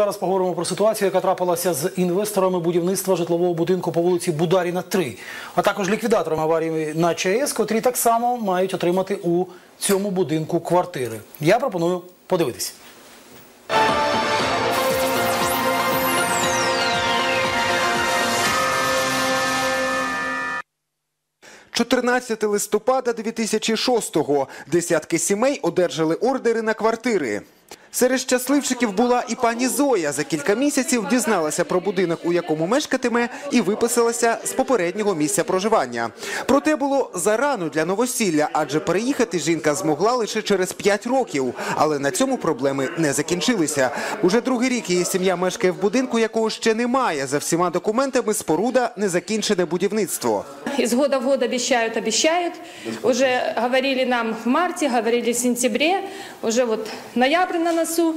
Зараз поговоримо про ситуацію, яка трапилася з інвесторами будівництва житлового будинку по вулиці Бударіна 3, а також ліквідаторами аварії на ЧАЕС, котрі так само мають отримати у цьому будинку квартири. Я пропоную подивитися. 14 листопада 2006-го десятки сімей одержали ордери на квартири. Серед щасливчиків була і пані Зоя. За кілька місяців дізналася про будинок, у якому мешкатиме, і виписалася з попереднього місця проживання. Проте було зарано для новосілля, адже переїхати жінка змогла лише через 5 років. Але на цьому проблеми не закінчилися. Уже другий рік її сім'я мешкає в будинку, якого ще немає. За всіма документами споруда незакінчене будівництво. Из года в год обещают, обещают. Уже говорили нам в марте, говорили в сентябре. Уже вот ноябрь на носу,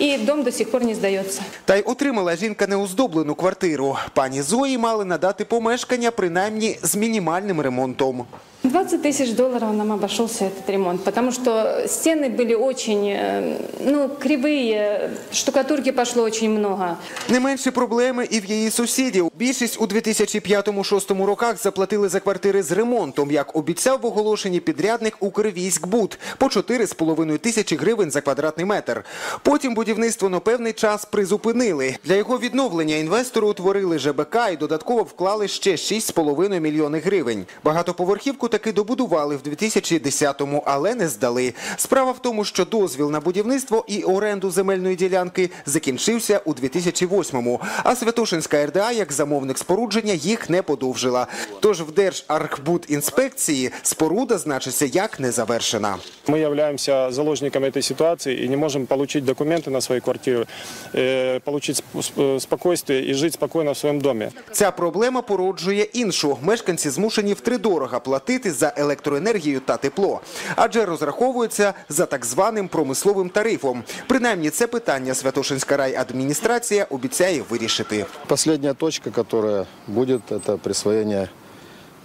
и дом до сих пор не здається. Та й отримала жінка неоздоблену квартиру. Пані Зої мали надати помешкання принаймні з мінімальним ремонтом. 20 тысяч долларов нам обошелся этот ремонт, потому что стены были очень, э, ну, кривые, штукатурки пошло очень много. Не менші проблеми і в її сусідів. Більшість у 2005-2006 роках заплатили за квартири з ремонтом, як обіцяв в оголошенні підрядник «Укрвійськбуд» по 4,5 тисячі гривень за квадратний метр. Потім будівництво на певний час призупинили. Для його відновлення інвестори утворили ЖБК і додатково вклали ще 6,5 мільйони гривень. Багатоповерхівку таки добудували в 2010-му, але не здали. Справа в тому, що дозвіл на будівництво і оренду земельної ділянки закінчився у 2008-му, а Святошинська РДА як замовник спорудження їх не подовжила. Тож в Держархбудінспекції споруда значиться як незавершена. Мы являемся заложниками этой ситуации и не можем получить документы на свои квартиры, э, получить сп- сп- спокойствие и жить спокойно в своем доме. Ця проблема породжує іншу. Мешканці змушені втридорога платити за електроенергію та тепло, адже розраховуються за так званим промисловим тарифом. Принаймні, це питання Святошинська райадміністрація обіцяє вирішити. Последняя точка, которая будет, это присвоение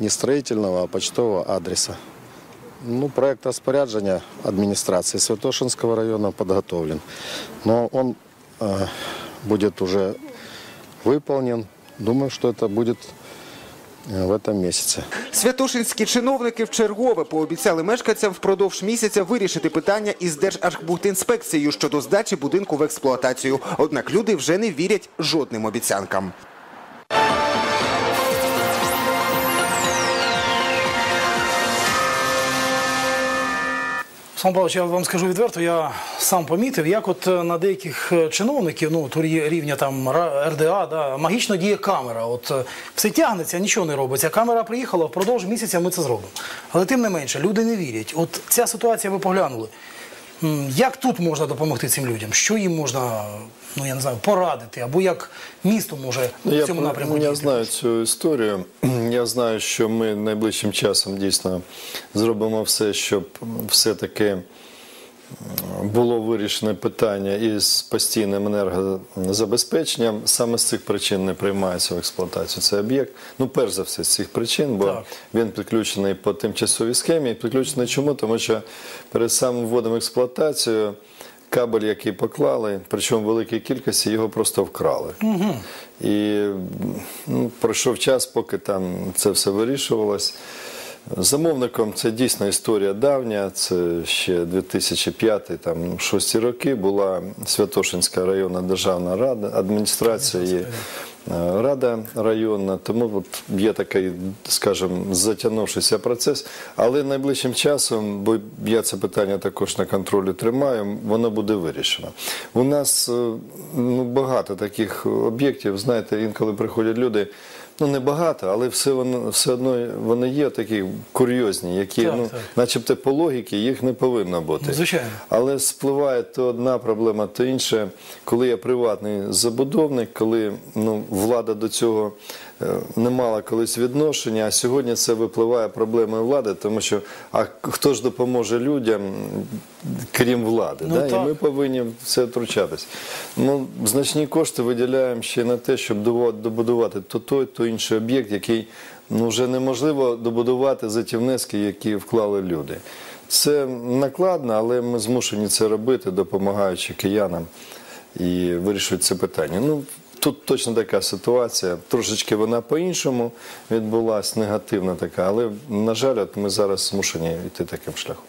не строительного, а почтового адреса. Ну, проект распоряджения администрации Святошинского района подготовлен. Но он э, будет уже выполнен. Думаю, что это будет э, в этом месяце. Святошинські чиновники вчергове пообіцяли мешканцям впродовж місяця вирішити питання із Держархбудінспекцією щодо здачі будинку в експлуатацію. Однак люди вже не вірять жодним обіцянкам. Сам Павлович, я вам скажу відверто, я сам помітив, як от е, на деяких е, чиновників, ну, турі рівня там РДА, да, магічно діє камера. От е, все тягнеться, нічого не робиться. Камера приїхала, впродовж місяця ми це зробимо. Але тим не менше, люди не вірять. От ця ситуація ви поглянули. Як тут можна допомогти цим людям? Що їм можна, ну я не знаю, порадити, або як місто може Ну, в Я, цьому напрямку я знаю цю історію. Я знаю, що ми найближчим часом дійсно зробимо все, щоб все-таки було вирішено питання із постійним енергозабезпеченням. Саме з цих причин не приймається в експлуатацію цей об'єкт. Ну, перш за все, з цих причин, бо Так. він підключений по тимчасовій схемі. Підключений чому? Тому що перед самим вводом в експлуатацію кабель, який поклали, причому великій кількості, його просто вкрали. І ну, пройшов час, поки там це все вирішувалось. Замовником це дійсно історія давня, це ще 2005-2006 роки була Святошинська районна державна рада, адміністрація і е, рада районна. Тому от є такий, скажімо, затягнувшийся процес. Але найближчим часом, бо я це питання також на контролі тримаю, воно буде вирішено. У нас е, ну, багато таких об'єктів, знаєте, інколи приходять люди. Ну, не багато, але все, воно, все одно вони є такі курйозні, які, Так, ну, так. начебто по логіки їх не повинно бути. Ну, звичайно. Але спливає то одна проблема, то інша. Коли я приватний забудовник, коли ну, влада до цього е, не мала колись відношення, а сьогодні це випливає проблемою влади, тому що а хто ж допоможе людям, крім влади? Ну, да? І ми повинні в це втручатись. Ну, значні кошти виділяємо ще на те, щоб добудувати то той, то інший об'єкт, який ну, вже неможливо добудувати за ті внески, які вклали люди. Це накладно, але ми змушені це робити, допомагаючи киянам. і вирішують це питання. Ну, тут точно така ситуація. Трошечки вона по-іншому відбулась, негативна така, але, на жаль, от ми зараз змушені йти таким шляхом.